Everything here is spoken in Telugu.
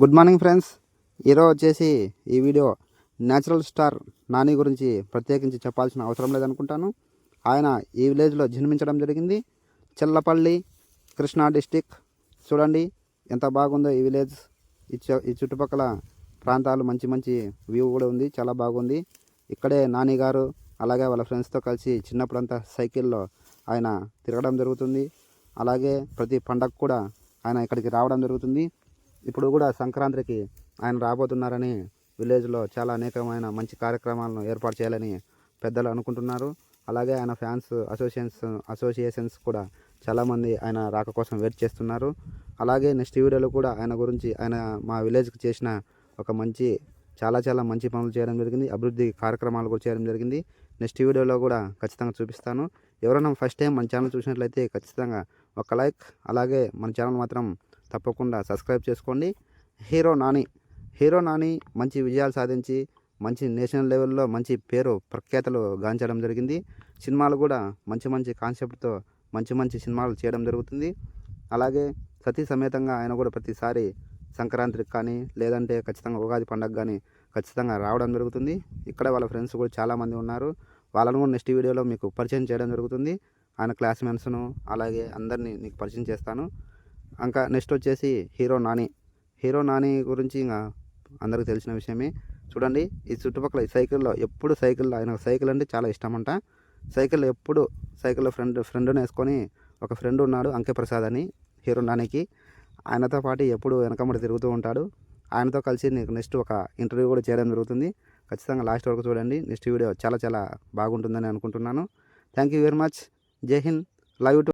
Good morning friends. ఈరోజు వచ్చేసి ఈ వీడియో న్యాచురల్ స్టార్ నాని గురించి ప్రత్యేకించి చెప్పాల్సిన అవసరం లేదనుకుంటాను. ఆయన ఈ విలేజ్లో జన్మించడం జరిగింది. చెల్లపల్లి కృష్ణా డిస్టిక్. చూడండి ఎంత బాగుందో ఈ విలేజ్. ఈ ఈ చుట్టుపక్కల ప్రాంతాలు మంచి మంచి వ్యూ కూడా ఉంది. చాలా బాగుంది. ఇక్కడే నాని గారు అలాగే వాళ్ళ ఫ్రెండ్స్తో కలిసి చిన్నప్పుడంతా సైకిల్లో ఆయన తిరగడం జరుగుతుంది. అలాగే ప్రతి పండగ కూడా ఆయన ఇక్కడికి రావడం జరుగుతుంది. ఇప్పుడు కూడా సంక్రాంతికి ఆయన రాబోతున్నారని విలేజ్లో చాలా అనేకమైన మంచి కార్యక్రమాలను ఏర్పాటు చేయాలని పెద్దలు అనుకుంటున్నారు. అలాగే ఆయన ఫ్యాన్స్ అసోసియేషన్స్ అసోసియేషన్స్ కూడా చాలామంది ఆయన రాక కోసం వెయిట్ చేస్తున్నారు. అలాగే నెక్స్ట్ వీడియోలో కూడా ఆయన గురించి ఆయన మా విలేజ్కి చేసిన ఒక మంచి చాలా చాలా మంచి పనులు చేయడం జరిగింది. అభివృద్ధి కార్యక్రమాలు కూడా చేయడం జరిగింది. నెక్స్ట్ వీడియోలో కూడా ఖచ్చితంగా చూపిస్తాను. ఎవరైనా ఫస్ట్ టైం మన ఛానల్ చూసినట్లయితే ఖచ్చితంగా ఒక లైక్ అలాగే మన ఛానల్ మాత్రం తప్పకుండా సబ్స్క్రైబ్ చేసుకోండి. హీరో నాని హీరో నాని మంచి విజయాలు సాధించి మంచి నేషనల్ లెవెల్లో మంచి పేరు ప్రఖ్యాతలు గాంచడం జరిగింది. సినిమాలు కూడా మంచి మంచి కాన్సెప్ట్తో మంచి మంచి సినిమాలు చేయడం జరుగుతుంది. అలాగే సతీ సమేతంగా ఆయన కూడా ప్రతిసారి సంక్రాంతికి కానీ లేదంటే ఖచ్చితంగా ఉగాది పండగ కానీ ఖచ్చితంగా రావడం జరుగుతుంది. ఇక్కడ వాళ్ళ ఫ్రెండ్స్ కూడా చాలామంది ఉన్నారు. వాళ్ళను కూడా నెక్స్ట్ వీడియోలో మీకు పరిచయం చేయడం జరుగుతుంది. ఆయన క్లాస్మేట్స్ను అలాగే అందరినీ నీకు పరిచయం చేస్తాను. ఇంకా నెక్స్ట్ వచ్చేసి హీరో నాని. హీరో నాని గురించి ఇంకా అందరికీ తెలిసిన విషయమే. చూడండి ఈ చుట్టుపక్కల ఈ సైకిల్లో ఎప్పుడు సైకిల్లో ఆయన సైకిల్ అంటే చాలా ఇష్టం అంట సైకిల్ ఎప్పుడు సైకిల్లో ఫ్రెండ్ ఫ్రెండ్ని వేసుకొని ఒక ఫ్రెండ్ ఉన్నాడు అంకే ప్రసాద్ అని హీరో నానికి. ఆయనతో పాటు ఎప్పుడు వెనకమ్మడి తిరుగుతూ ఉంటాడు. ఆయనతో కలిసి నీకు నెక్స్ట్ ఒక ఇంటర్వ్యూ కూడా చేయడం జరుగుతుంది. ఖచ్చితంగా లాస్ట్ వరకు చూడండి. నెక్స్ట్ వీడియో చాలా చాలా బాగుంటుందని అనుకుంటున్నాను. థ్యాంక్ యూ వెరీ మచ్ జై హింద్ లైవ్ టు